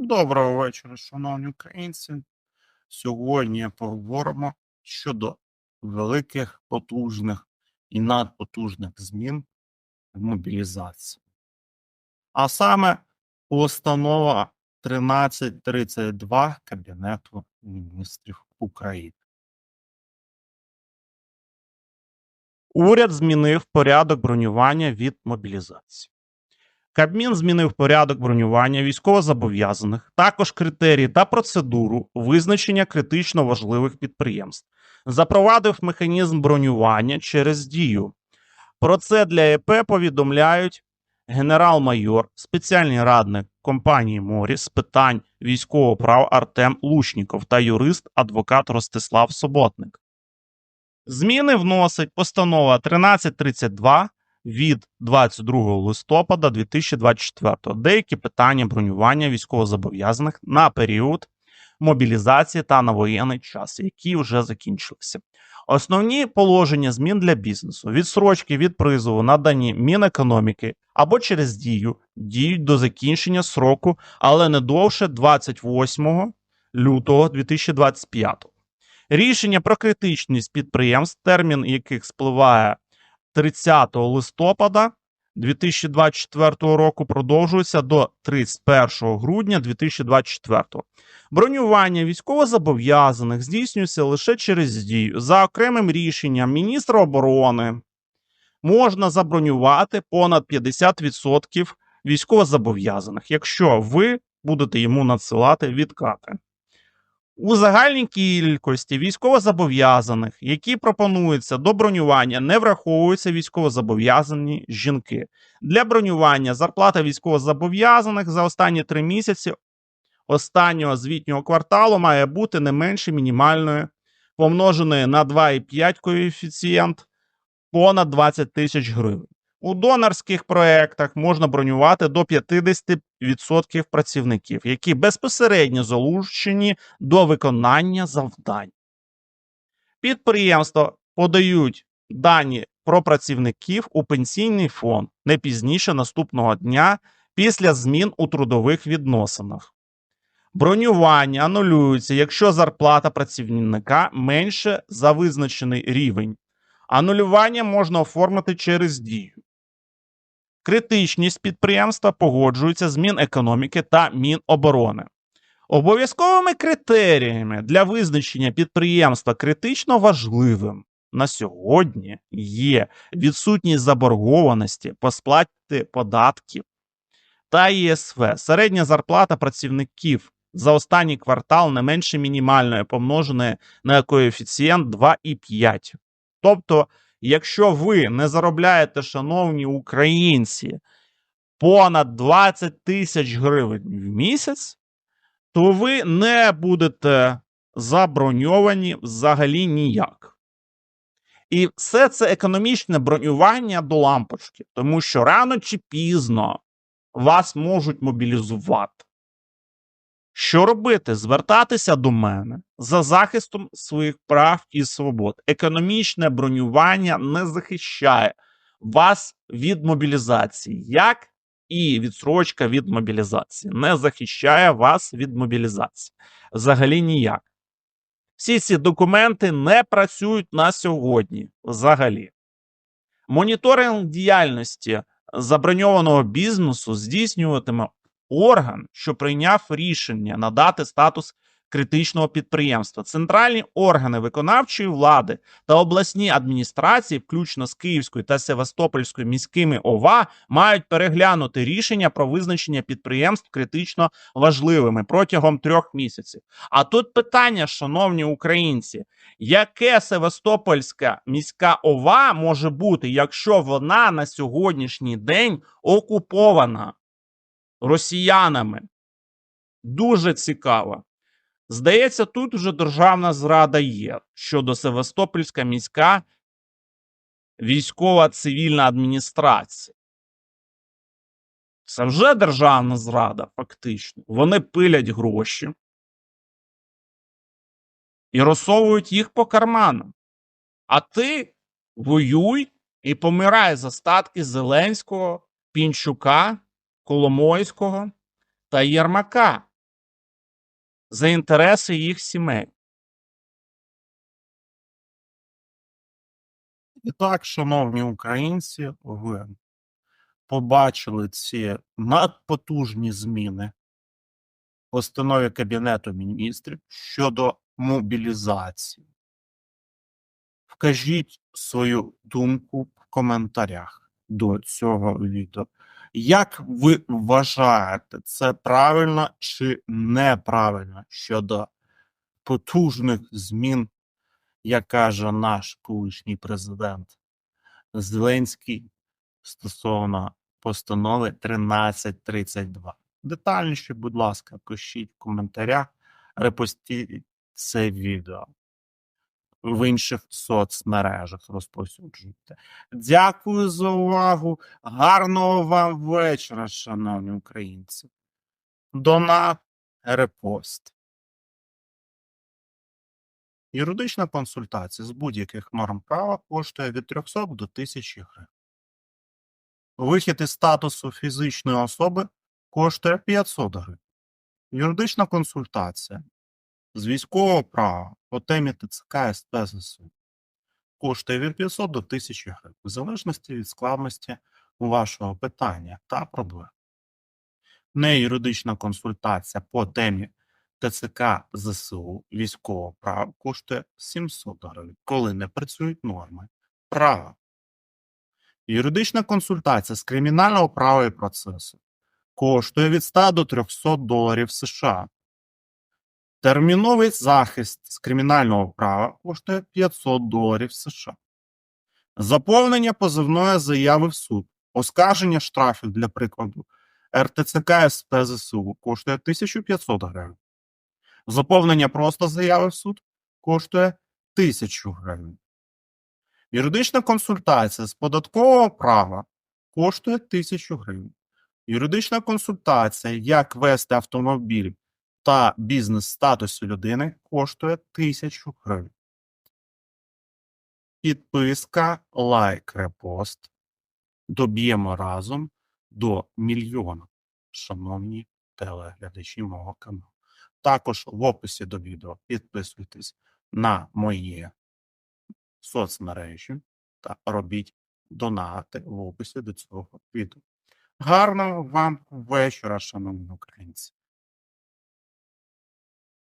Доброго вечора, шановні українці. Сьогодні поговоримо щодо великих, потужних і надпотужних змін в мобілізації. А саме постанова 1332 Кабінету міністрів України. Уряд змінив порядок бронювання від мобілізації. Кабмін змінив порядок бронювання військовозобов'язаних, також критерії та процедуру визначення критично важливих підприємств, запровадив механізм бронювання через дію. Про це для ЕП повідомляють генерал-майор, спеціальний радник компанії Морі з питань військового права Артем Лушніков та юрист адвокат Ростислав Соботник. Зміни вносить постанова 1332 від 22 листопада 2024 деякі питання бронювання військовозобов'язаних на період мобілізації та на воєнний час, які вже закінчилися. Основні положення змін для бізнесу: відсрочки від призову надані Мінекономіки або через дію діють до закінчення сроку, але не довше 28 лютого 2025. Рішення про критичність підприємств, термін яких спливає 30 листопада 2024 року продовжується до 31 грудня 2024. Бронювання військовозобов'язаних здійснюється лише через дію. За окремим рішенням міністра оборони можна забронювати понад 50% військовозобов'язаних, якщо ви будете йому надсилати відкати. У загальній кількості військовозобов'язаних, які пропонуються до бронювання, не враховуються військовозобов'язані жінки. Для бронювання зарплата військовозобов'язаних за останні три місяці останнього звітнього кварталу має бути не менше мінімальної, помноженої на 2,5 коефіцієнт понад 20 тисяч гривень. У донорських проєктах можна бронювати до 50% працівників, які безпосередньо залучені до виконання завдань. Підприємства подають дані про працівників у пенсійний фонд не пізніше наступного дня після змін у трудових відносинах. Бронювання анулюється, якщо зарплата працівника менше за визначений рівень. Анулювання можна оформити через дію. Критичність підприємства погоджується з Мінекономіки та Міноборони. Обов'язковими критеріями для визначення підприємства критично важливим на сьогодні є відсутність заборгованості по сплаті податків та ЄСВ. Середня зарплата працівників за останній квартал не менше мінімальної, помноженої на коефіцієнт 2,5. Тобто, якщо ви не заробляєте, шановні українці, понад 20 тисяч гривень в місяць, то ви не будете заброньовані взагалі ніяк. І все це економічне бронювання до лампочки, тому що рано чи пізно вас можуть мобілізувати. Що робити? Звертатися до мене за захистом своїх прав і свобод. Економічне бронювання не захищає вас від мобілізації, як і відсрочка від мобілізації. Не захищає вас від мобілізації. Взагалі ніяк. Всі ці документи не працюють на сьогодні. Взагалі. Моніторинг діяльності заброньованого бізнесу здійснюватиме орган, що прийняв рішення надати статус критичного підприємства. Центральні органи виконавчої влади та обласні адміністрації, включно з Київською та Севастопольською міськими ОВА, мають переглянути рішення про визначення підприємств критично важливими протягом трьох місяців. А тут питання, шановні українці, яке Севастопольська міська ОВА може бути, якщо вона на сьогоднішній день окупована? Росіянами. Дуже цікаво. Здається, тут вже державна зрада є щодо Севастопольська міська військова цивільна адміністрація. Це вже державна зрада, фактично. Вони пилять гроші і розсовують їх по карманам. А ти воюй і помирай за статки Зеленського, Пінчука Коломойського та Єрмака. за інтереси їх сімей. І так, шановні українці, ви побачили ці надпотужні зміни в постанові Кабінету міністрів щодо мобілізації. Вкажіть свою думку в коментарях до цього відео. Як ви вважаєте, це правильно чи неправильно щодо потужних змін, як каже наш колишній президент Зеленський стосовно постанови 1332? Детальніше, будь ласка, пишіть в коментарях, репостіть це відео в інших соцмережах розповсюджуйте. Дякую за увагу. Гарного вам вечора, шановні українці. Донат, репост. Юридична консультація з будь-яких норм права коштує від 300 до 1000 гривень. Вихід із статусу фізичної особи коштує 500 гривень. Юридична консультація з військового права по темі ТЦК СП ЗСУ коштує від 500 до 1000 гривень, в залежності від складності вашого питання та проблем. Неюридична консультація по темі ТЦК ЗСУ військового права коштує 700 гривень, коли не працюють норми права. Юридична консультація з кримінального права і процесу коштує від 100 до 300 доларів США. Терміновий захист з кримінального права коштує 500 доларів США. Заповнення позивної заяви в суд, оскарження штрафів для прикладу РТЦК СП ЗСУ коштує 1500 гривень. Заповнення просто заяви в суд коштує 1000 гривень. Юридична консультація з податкового права коштує 1000 гривень. Юридична консультація, як вести автомобіль та бізнес-статусу людини коштує 1000 гривень. Підписка, лайк, репост. Доб'ємо разом до мільйона, шановні телеглядачі мого каналу. Також в описі до відео підписуйтесь на мої соцмережі та робіть донати в описі до цього відео. Гарного вам вечора, шановні українці!